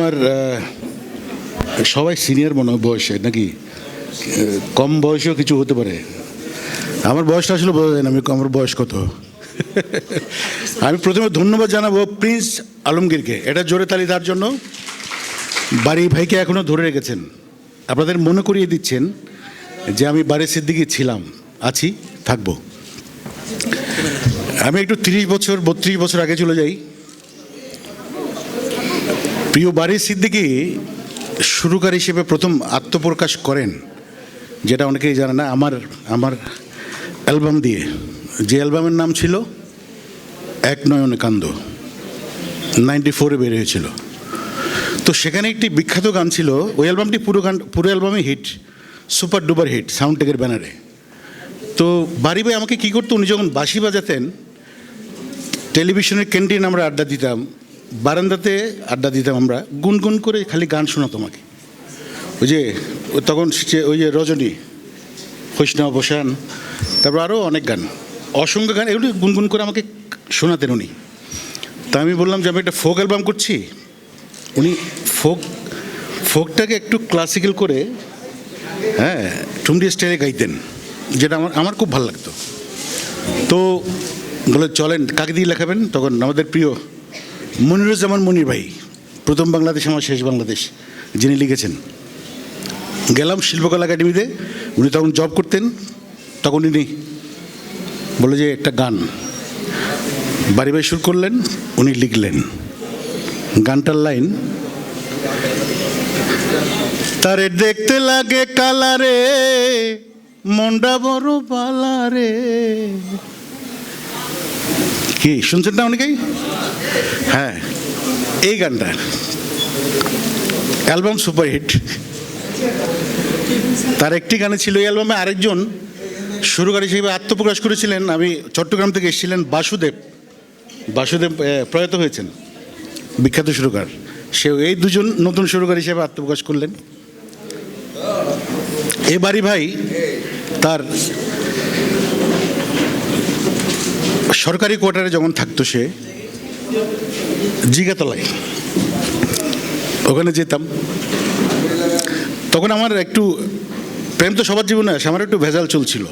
আমার সবাই সিনিয়র মনে হয় বয়সে, নাকি? কম বয়সেও কিছু হতে পারে। আমার বয়সটা আসলে বোঝা যায় না, আমি, আমার বয়স কত। আমি প্রথমে ধন্যবাদ জানাব প্রিন্স আলমগীরকে। এটা জোরে তালি তার জন্য। বাড়ি ভাইকে এখনও ধরে রেখেছেন। আপনাদের মনে করিয়ে দিচ্ছেন যে আমি বাড়ির সিদ্দিকি ছিলাম। আছি, থাকব। আমি একটু তিরিশ বছর, বত্রিশ বছর আগে চলে যাই। প্রিয় বাড়ির সিদ্দিকি শুরুকার হিসেবে প্রথম আত্মপ্রকাশ করেন, যেটা অনেকেই জানে না, আমার আমার অ্যালবাম দিয়ে। যে অ্যালবামের নাম ছিল এক নয়নে কান্দ, নাইনটি ফোরে বের হয়েছিল তো সেখানে একটি বিখ্যাত গান ছিল, ওই অ্যালবামটি পুরো গান, পুরো অ্যালবামে hit, super duper hit sound টেকের ব্যানারে। তো বাড়ি ভাই আমাকে কী করতো, উনি যখন বাঁশি বাজাতেন, টেলিভিশনের ক্যান্টিন আমরা আড্ডা দিতাম বারান্দাতে আড্ডা দিতাম আমরা, গুনগুন করে খালি গান শোনাতো আমাকে। ওই যে, তখন ওই যে রজনী হৈষ্ণব বসান, তারপর আরও অনেক গান, অসংখ্য গান, এগুলো গুনগুন করে আমাকে শোনাতেন উনি। তা আমি বললাম যে আমি একটা ফোক অ্যালবাম করছি, উনি ফোক, ফোকটাকে একটু ক্লাসিক্যাল করে হ্যাঁ ঠুমরি স্টাইলে গাইতেন, যেটা আমার আমার খুব ভালো লাগতো। তো বলে, চলেন, কাকে দিয়ে লেখাবেন? তখন আমাদের প্রিয় মনিরুজ্জামান মনির ভাই, প্রথম বাংলাদেশ, আমার শেষ বাংলাদেশ, যিনি লিখেছেন। গেলাম শিল্পকলা একাডেমিতে, উনি তখন জব করতেন, তখন উনি বলে যে, একটা গান। বাড়ি বাড়ি শুরু করলেন, উনি লিখলেন। গানটার লাইন, তারে দেখতে লাগে কালারে মন্ডা বড় পালারে কি, শুনছেন না অনেকেই? হ্যাঁ এই গানটা। অ্যালবাম সুপারহিট তার একটি গানে ছিল এই অ্যালবামে আরেকজন সুরকার হিসেবে আত্মপ্রকাশ করেছিলেন। আমি চট্টগ্রাম থেকে এসেছিলেন বাসুদেব। বাসুদেব প্রয়াত হয়েছেন। বিখ্যাত সুরকার। সে এই দুজন নতুন সুরকার হিসেবে আত্মপ্রকাশ করলেন। এবারই ভাই তার সরকারি কোয়ার্টারে যখন থাকতো সে, জিগাতলায়। ওখানে যেতাম। তখন আমার একটু প্রেম তো সবার জীবনে আসে, আমার একটু ভেজাল চলছিল।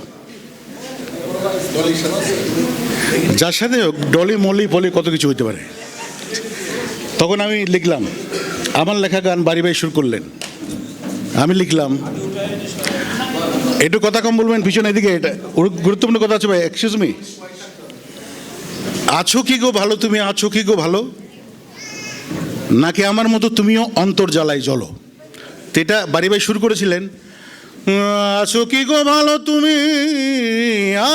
যার সাথে হোক, ডলি, মলি, পলি, কত কিছু হইতে পারে। তখন আমি লিখলাম, আমার লেখা গান বাড়ি বাড়ি শুরু করলেন। আমি লিখলাম, একটু কথা কম বলবেন, পিছনে এদিকে, এটা গুরুত্বপূর্ণ কথা আছে ভাই এক্সকিউজ মি আছো কি গো ভালো? তুমি আছো কি গো ভালো? নাকি আমার মতো তুমিও অন্তর জ্বালাই জ্বলো? তো এটা বাড়ি বাড়ি শুরু করেছিলেন। আছো কি গো ভালো তুমি?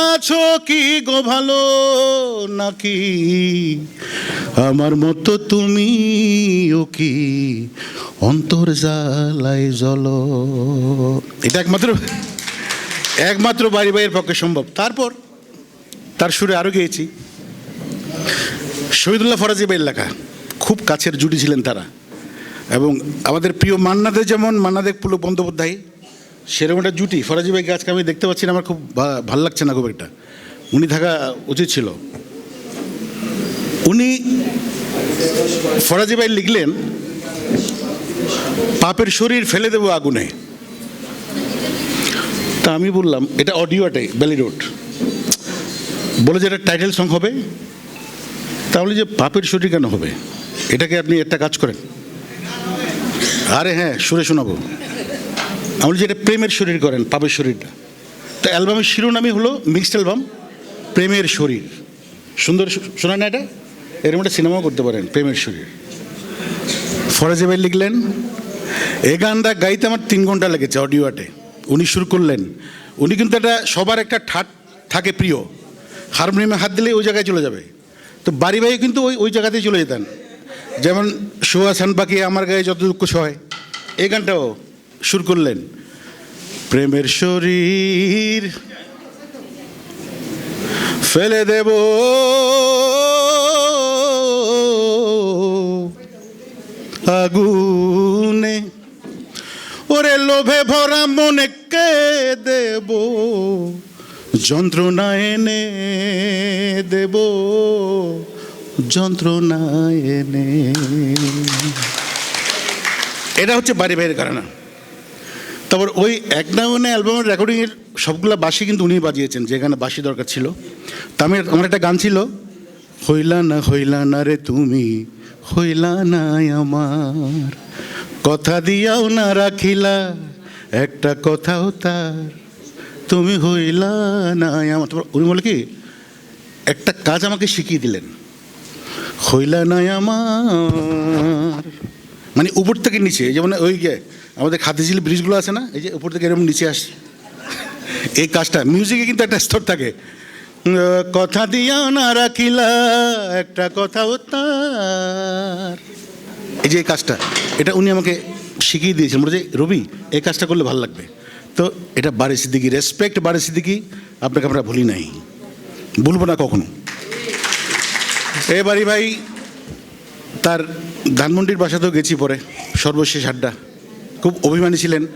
আছো কি গো ভালো নাকি? আমার মতো তুমিও কি অন্তর জ্বালাই জ্বলো? এটা একমাত্র একমাত্র বাড়ি বাইয়ের পক্ষে সম্ভব। তারপর তার সুরে আরও গিয়েছি। শহীদুল্লাহ ফরাজি বাইয়ের লেখা, খুব কাছের জুটি ছিলেন তারা। এবং আমাদের প্রিয় মান্নাদে যেমন মান্নাদে পুলক বন্দ্যোপাধ্যায়, সেরকম একটা জুটি ফরাজি ভাইকে আজকে আমি দেখতে পাচ্ছি না, আমার খুব ভালো লাগছে না খুব একটা। উনি থাকা উচিত ছিল। উনি ফরাজি ভাই লিখলেন, পাপের শরীর ফেলে দেবো আগুনে। তা আমি বললাম, এটা অডিওটাই ব্যালি রোড। বলে যে এটা টাইটেল সং হবে তাহলে যে পাপের শরীর কেন হবে? এটাকে আপনি একটা কাজ করেন। আরে হ্যাঁ সুরে শোনাবো। আমি বলি যে এটা প্রেমের শরীর করেন, পাপের শরীরটা। তো অ্যালবামের শিরোনামই হলো মিক্সড অ্যালবাম, প্রেমের শরীর। সুন্দর শো- শোনায় না এটা? এরকম একটা সিনেমাও করতে পারেন, প্রেমের শরীর। ফরাজি ভাই লিখলেন এই গানটা গাইতে আমার তিন ঘণ্টা লেগেছে অডিওতে উনি শুরু করলেন। উনি কিন্তু একটা সবার একটা ঠাট থাকে প্রিয়। হারমোনিয়ামে হাত দিলেই ওই জায়গায় চলে যাবে। তো বাড়ি ভাই কিন্তু ওই ওই জায়গাতেই চলে যেতেন। যেমন সুহাসান পাখি আমার গায়ে যত দুঃখ সয় এই গানটাও শুরু করলেন। প্রেমের শরীর ফেলে দেব। আগুনে ওরে লোভে ভরা মনে কে দেব? যন্ত্রণা এনে দেব, যন্ত্রণা এনে। এটা হচ্ছে বাড়ি বাইরের ঘরানা। তারপর ওই এক নামনে অ্যালবামের রেকর্ডিংয়ের সবগুলো বাসি কিন্তু উনি বাজিয়েছেন যেখানে বাসি দরকার ছিল। তা আমি আমার একটা গান ছিল, হইলা না হইলা না রে তুমি, হইলা না আমার। কথা দিয়াও না রাখিলা, একটা কথাও তার তুমি হইলা না আমার উনি বলে কি, একটা কাজ আমাকে শিখিয়ে দিলেন। হইলা না আমার। মানে উপর থেকে নিচে যেমন ওই গে আমাদের খাতিঝিল ব্রিজগুলো আছে না, এই যে উপর থেকে এরকম নিচে আসে। এই কাজটা, মিউজিকে কিন্তু একটা স্তর থাকে। কথা দিয়া না রাখিলা, একটা কথাও তার এই যে এই কাজটা, এটা উনি আমাকে শিখিয়ে দিয়েছিলেন বলে যে, রবি, এই কাজটা করলে ভালো লাগবে। তো এটা বারে সিদ্দিকি রেসপেক্ট বারে সিদ্দিকি, আপনাকে আমরা ভুলি নাই। ভুলবো না কখনো। এ এবারই ভাই, তার ধানমন্ডির বাসাতেও গেছি পরে, সর্বশেষ আড্ডা। খুব অভিমানী ছিলেন।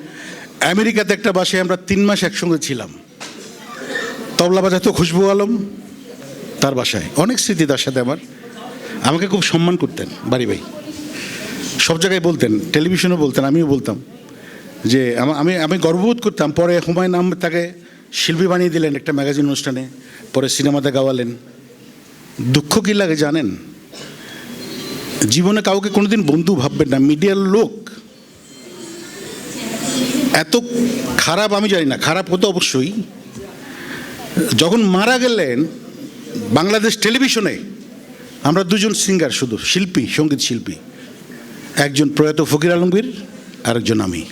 আমেরিকাতে একটা বাসায় আমরা তিন মাস একসঙ্গে ছিলাম। তবলা বাজাতো খুশবু আলম, তার বাসায়। অনেক স্মৃতি তার সাথে আমার। আমাকে খুব সম্মান করতেন, বাড়ি ভাই। সব জায়গায় বলতেন, টেলিভিশনও বলতেন, আমিও বলতাম। যে আমি আমি গর্ববোধ করতাম। পরে হুমায়ুন আহমেদ তাকে শিল্পী বানিয়ে দিলেন একটা ম্যাগাজিন অনুষ্ঠানে। পরে সিনেমাতে গাওয়ালেন। দুঃখ কী লাগে জানেন? জীবনে কাউকে কোনোদিন বন্ধু ভাববেন না। মিডিয়ার লোক এত খারাপ, আমি জানি না, খারাপ হতো অবশ্যই। যখন মারা গেলেন বাংলাদেশ টেলিভিশনে, আমরা দুজন সিঙ্গার শুধু, শিল্পী, সংগীত শিল্পী। একজন প্রয়াত ফকির আলমগীর, আরেকজন আমি।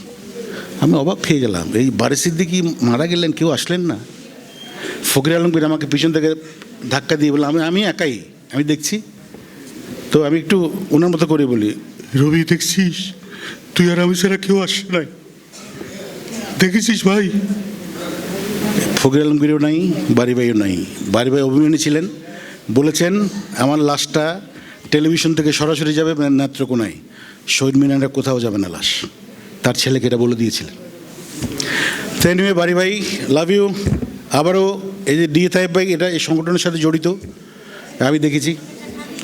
আমি অবাক খেয়ে গেলাম। এই বারে সিদ্দিকি মারা গেলেন, কেউ আসলেন না। ফকির আলমগীর আমাকে পিছন থেকে ধাক্কা দিয়ে বললাম আমি আমি একাই, আমি দেখছি। তো আমি একটু ওনার মতো করে বলি, রবি, দেখছিস? তুই আর আমি ছাড়া কেউ আসে নাই। দেখেছিস ভাই? ফকির আলমগীরও নাই বাড়ি ভাইও নাই। বাড়ি ভাই অভিমানী ছিলেন। বলেছেন, আমার লাশটা টেলিভিশন থেকে সরাসরি যাবে নেত্রকোনায়। শহীদ মিনারে কোথাও যাবে না লাশ। তার ছেলেকে এটা বলে দিয়েছিলেন। তো anyway, বাড়ি ভাই লাভ ইউ আবারও এই যে ডি তাইব ভাই এটা এই সংগঠনের সাথে জড়িত। আমি দেখেছি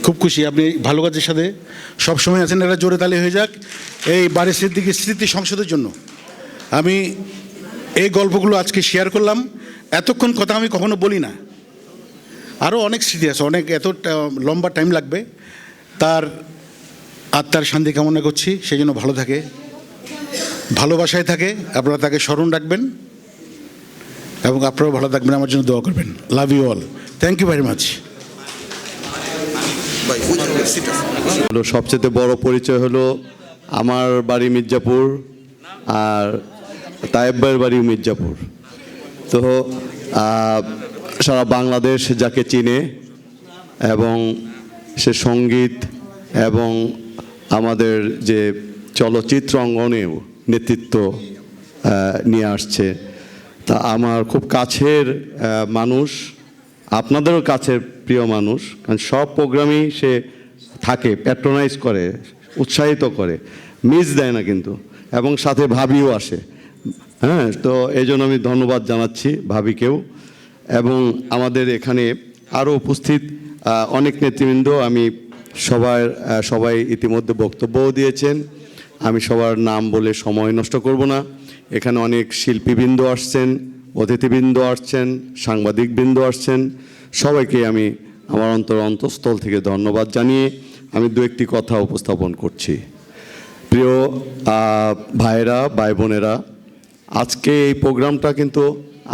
খুব খুশি। আপনি ভালো কাজের সাথে সব সময় আছেন এটা জোরে তালে হয়ে যাক। এই বাড়ির স্মৃতি স্মৃতি সংসদের জন্য। আমি এই গল্পগুলো আজকে শেয়ার করলাম। এতক্ষণ কথা আমি কখনো বলি না। আরও অনেক স্মৃতি আছে অনেক এত লম্বা টাইম লাগবে। তার আত্মার শান্তি কামনা করছি সেই জন্য ভালো থাকে। ভালোবাসায় থাকে, আপনারা তাকে স্মরণ রাখবেন এবং আপনারাও ভালো থাকবেন, আমার জন্য দোয়া করবেন। Love you all thank you very much সবচেয়ে বড় পরিচয় হলো আমার বাড়ি মির্জাপুর আর তায়েব ভাইয়ের বাড়ি মির্জাপুর। তো সারা বাংলাদেশ যাকে চিনে এবং সে সংগীত এবং আমাদের যে চলচ্চিত্র অঙ্গনেও নেতৃত্ব নিয়ে আসছে। তা আমার খুব কাছের মানুষ, আপনাদেরও কাছের প্রিয় মানুষ, কারণ সব প্রোগ্রামই সে থাকে প্যাট্রোনাইজ করে, উৎসাহিত করে মিস দেয় না কিন্তু, এবং সাথে ভাবিও আসে। হ্যাঁ তো এই জন্য আমি ধন্যবাদ জানাচ্ছি ভাবিকেও, এবং আমাদের এখানে আরও উপস্থিত অনেক নেতৃবৃন্দ আমি সবার সবাই ইতিমধ্যে বক্তব্যও দিয়েছেন। আমি সবার নাম বলে সময় নষ্ট করব না। এখানে অনেক শিল্পীবৃন্দ আসছেন অতিথিবৃন্দ আসছেন সাংবাদিকবৃন্দ আসছেন। সবাইকে আমি আমার অন্তর অন্তঃস্থল থেকে ধন্যবাদ জানিয়ে আমি দু একটি কথা উপস্থাপন করছি। প্রিয় আহ, ভাইয়েরা ভাই বোনেরা আজকে এই প্রোগ্রামটা কিন্তু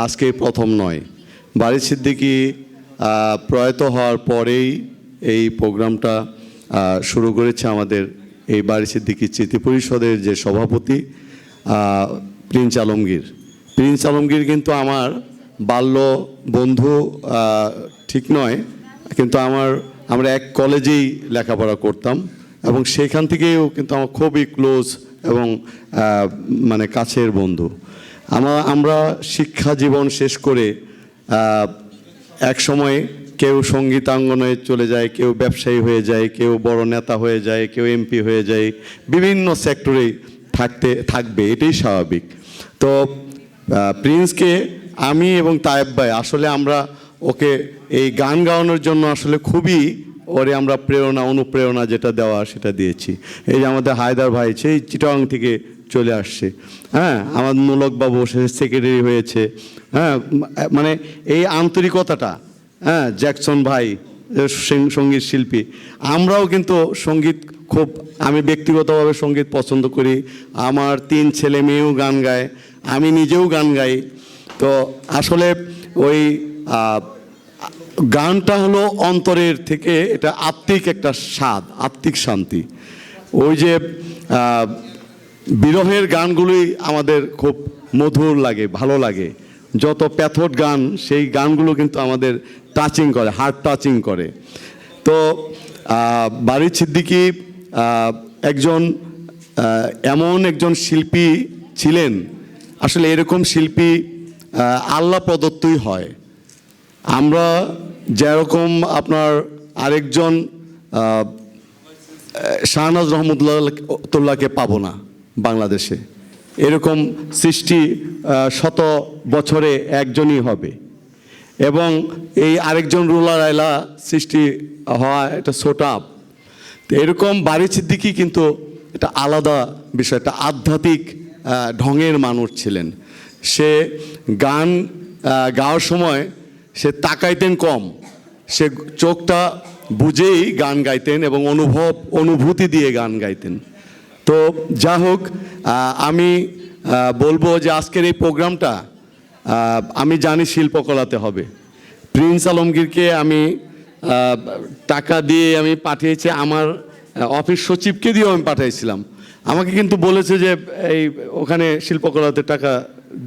আজকে প্রথম নয়। বাড়ি সিদ্দিকি প্রয়াত হওয়ার পরেই এই প্রোগ্রামটা শুরু করেছে আমাদের এই বাড়ি সিদ্দিকি স্মৃতি পরিষদের যে সভাপতি প্রিন্স আলমগীর। প্রিন্স আলমগীর কিন্তু আমার বাল্য বন্ধু ঠিক নয়, কিন্তু আমার, আমরা এক কলেজেই লেখাপড়া করতাম এবং সেখান থেকেও কিন্তু আমার খুবই ক্লোজ এবং মানে কাছের বন্ধু। আমরা আমরা শিক্ষা জীবন শেষ করে এক সময় কেউ সঙ্গীতাঙ্গনে চলে যায়, কেউ ব্যবসায়ী হয়ে যায়, কেউ বড় নেতা হয়ে যায়, কেউ এমপি হয়ে যায়, বিভিন্ন সেক্টরেই থাকতে, থাকবে, এটাই স্বাভাবিক। তো প্রিন্সকে আমি এবং তায়েব ভাই, আসলে আমরা ওকে এই গান গাওয়ানোর জন্য আসলে খুবই ওরে আমরা প্রেরণা, অনুপ্রেরণা যেটা দেওয়া, সেটা দিয়েছি। এই যে আমাদের হায়দার ভাই, সেই চিটং থেকে চলে আসছে। হ্যাঁ আমার মূলকবাবু, সে সেক্রেটারি হয়েছে। হ্যাঁ মানে এই আন্তরিকতাটা হ্যাঁ জ্যাকসন ভাই সংগীত শিল্পী। আমরাও কিন্তু সংগীত খুব, আমি ব্যক্তিগতভাবে সংগীত পছন্দ করি। আমার তিন ছেলে মেয়েও গান গায়, আমি নিজেও গান গাই। তো আসলে ওই গানটা হলো অন্তরের থেকে এটা আত্মিক একটা স্বাদ, আত্মিক শান্তি। ওই যে বিরহের গানগুলোই আমাদের খুব মধুর লাগে, ভালো লাগে। যত প্যাথড গান, সেই গানগুলো কিন্তু আমাদের টাচিং করে হার্ট টাচিং করে। তো বারিক সিদ্দিকি একজন এমন একজন শিল্পী ছিলেন, আসলে এরকম শিল্পী আল্লাহ প্রদত্তই হয়। আমরা যেরকম আপনার আরেকজন শাহনাজ রহমতুল্লাহকে পাবো না বাংলাদেশে। এরকম সৃষ্টি শত বছরে একজনই হবে। এবং এই আরেকজন রুলার আইলা সৃষ্টি হওয়া এটা সোটাপ তো এরকম বাড়ি সিদ্দিকি কিন্তু এটা আলাদা বিষয়, একটা আধ্যাত্মিক ঢঙের মানুষ ছিলেন। সে গান গাওয়ার সময় সে তাকাইতেন কম। সে চোখটা বুঝেই গান গাইতেন এবং অনুভব, অনুভূতি দিয়ে গান গাইতেন। তো যা হোক আমি বলব যে আজকের এই প্রোগ্রামটা আমি জানি শিল্পকলাতে হবে। প্রিন্স আলমগীরকে আমি টাকা দিয়ে আমি পাঠিয়েছি, আমার অফিস সচিবকে দিয়েও আমি পাঠিয়েছিলাম আমাকে কিন্তু বলেছে যে এই, ওখানে শিল্পকলাতে টাকা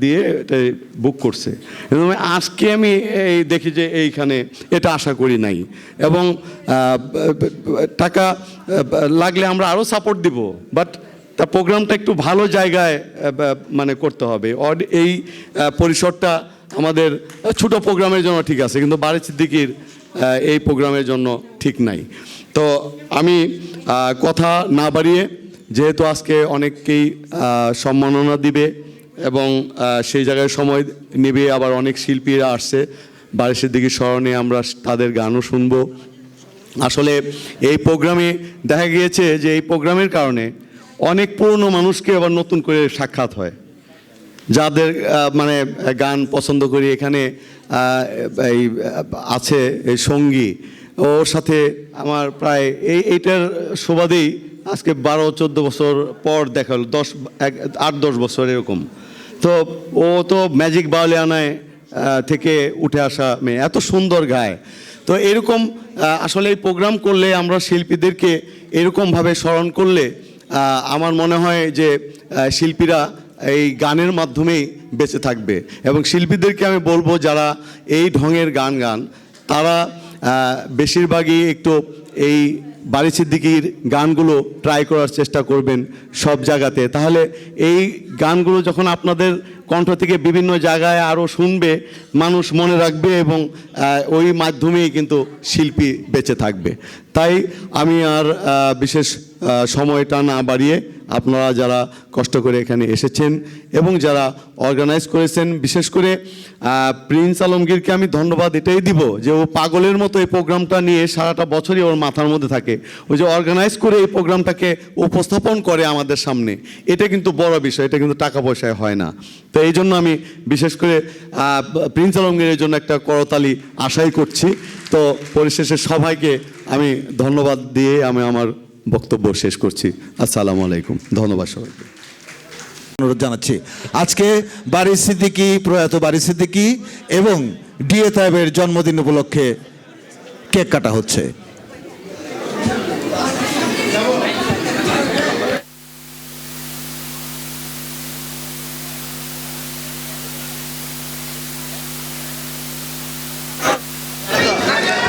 দিয়ে এটা বুক করছে। আজকে আমি এই দেখি যে এইখানে এটা আশা করি নাই। এবং টাকা লাগলে আমরা আরও সাপোর্ট দিব। বাট তা প্রোগ্রামটা একটু ভালো জায়গায় মানে করতে হবে। এই পরিসরটা আমাদের ছোট প্রোগ্রামের জন্য ঠিক আছে। কিন্তু বারে সিদ্দিকির এই প্রোগ্রামের জন্য ঠিক নাই। তো আমি কথা না বাড়িয়ে যেহেতু আজকে অনেককেই সম্মাননা দিবে এবং সেই জায়গায় সময় নেবে আবার অনেক শিল্পীরা আসছে। বারে সিদ্দিকির স্মরণে আমরা তাদের গানও শুনব। আসলে এই প্রোগ্রামে দেখা গিয়েছে যে এই প্রোগ্রামের কারণে অনেক পুরনো মানুষকে আবার নতুন করে সাক্ষাৎ হয়। যাদের মানে গান পছন্দ করি এখানে এই আছে এই সঙ্গী। ওর সাথে আমার প্রায় এই, এইটার সুবাদেই আজকে বারো চোদ্দ বছর পর দেখা হলো, দশ, এক, আট, দশ বছর এরকম। তো ও তো ম্যাজিক বাউলিয়ানায় থেকে উঠে আসা মেয়ে। এত সুন্দর গায়। তো এরকম আসলে এই প্রোগ্রাম করলে আমরা শিল্পীদেরকে এরকমভাবে স্মরণ করলে আমার মনে হয় যে শিল্পীরা এই গানের মাধ্যমেই বেঁচে থাকবে। এবং শিল্পীদেরকে আমি বলব যারা এই ঢঙের গান গান, তারা বেশিরভাগই একটু এই বাড়ি সিদ্দিকির গানগুলো ট্রাই করার চেষ্টা করবেন সব জায়গাতে। তাহলে এই গানগুলো যখন আপনাদের কণ্ঠ থেকে বিভিন্ন জায়গায় আরও শুনবে, মানুষ মনে রাখবে এবং ওই মাধ্যমেই কিন্তু শিল্পী বেঁচে থাকবে। তাই আমি আর বিশেষ সময়টা না বাড়িয়ে আপনারা যারা কষ্ট করে এখানে এসেছেন এবং যারা অর্গানাইজ করেছেন, বিশেষ করে প্রিন্স আলমগীরকে আমি ধন্যবাদ এটাই দিব যে ও পাগলের মতো এই প্রোগ্রামটা নিয়ে সারাটা বছরই ওর মাথার মধ্যে থাকে। ওই যে অর্গানাইজ করে এই প্রোগ্রামটাকে উপস্থাপন করে আমাদের সামনে, এটা কিন্তু বড় বিষয়, এটা কিন্তু টাকা পয়সায় হয় না। তো এই জন্য আমি বিশেষ করে প্রিন্স আলমগীরের জন্য একটা করতালি আশাই করছি। তো পরিশেষে সবাইকে আমি ধন্যবাদ দিয়ে আমি আমার বক্তব্য শেষ করছি। আসসালামু আলাইকুম, ধন্যবাদ সবাইকে। অনুরোধ জানাচ্ছি, আজকে বারি সিদ্দিকি, প্রয়াত বারি সিদ্দিকি এবং ডিএ তাইবের জন্মদিন উপলক্ষে কেক কাটা হচ্ছে।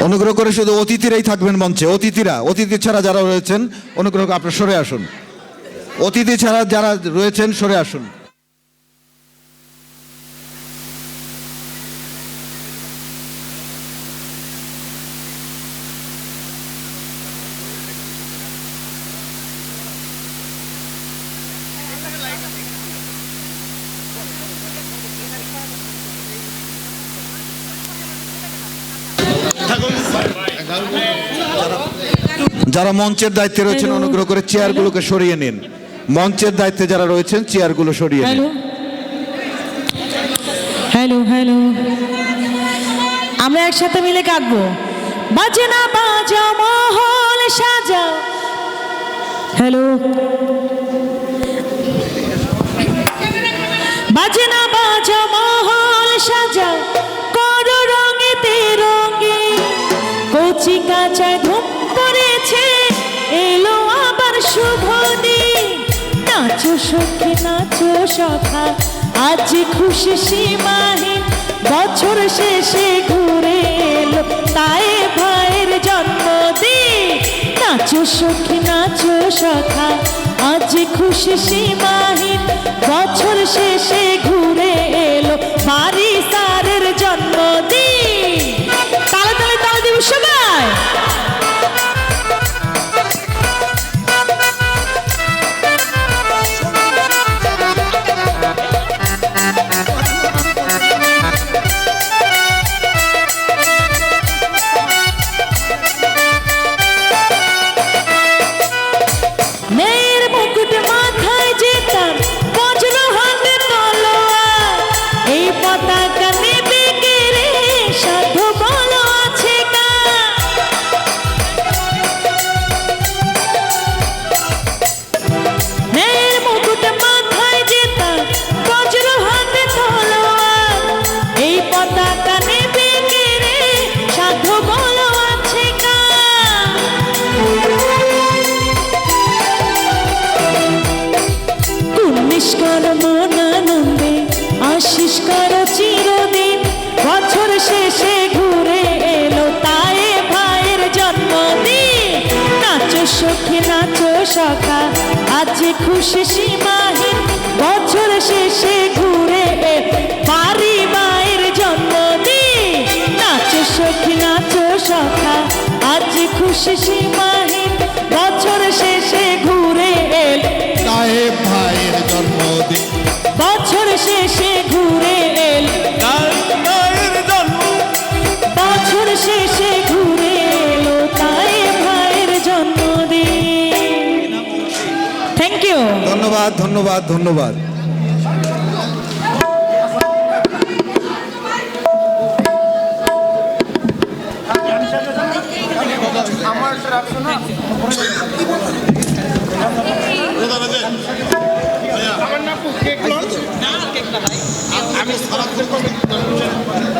অনুগ্রহ করে শুধু অতিথিরাই থাকবেন মঞ্চে। অতিথিরা, অতিথি ছাড়া যারা রয়েছেন, অনুগ্রহ করে আপনার সরে আসুন। অতিথি ছাড়া যারা রয়েছেন, সরে আসুন। যারা মঞ্চের দায়িত্বে রয়েছেন অনুগ্রহ করে চেয়ারগুলোকে সরিয়ে নিন। মঞ্চের দায়িত্বে যারা রয়েছেন চেয়ারগুলো সরিয়ে নিন। হ্যালো হ্যালো আমরা একসাথে মিলে কাঁদবো বাজে না বাজা মহল সাজা হ্যালো বাজে না বাজা মহল সাজা সখী নাচো সখা, আজ খুশি সীমাহীন, বছর শেষে ঘুরে এলো। তাই ভাইয়ের জন্মদিন, নাচো সখী, নাচো সখা, আজ খুশি সীমাহীন, বছর শেষে ঘুরে এলো। বাড়ি কুর্নিশ কর মন আনন্দে আশিস চিরদিন। বছর শেষে ঘুরে এলো তাই ভাইয়ের জন্মদিন। নাচো সখী, নাচো সখা আজ খুশি সীমাহীন। বছর শেষে ঘুরে পারি মায়ের জন্মদিন। নাচো সখী, নাচো সখা আজ খুশি সীমাহীন শেষে ঘুরে এল। বছর শেষে ঘুরে এলো তাই ভাইয়ের জন্মদিন। থ্যাংক ইউ ধন্যবাদ ধন্যবাদ ধন্যবাদ। committee resolution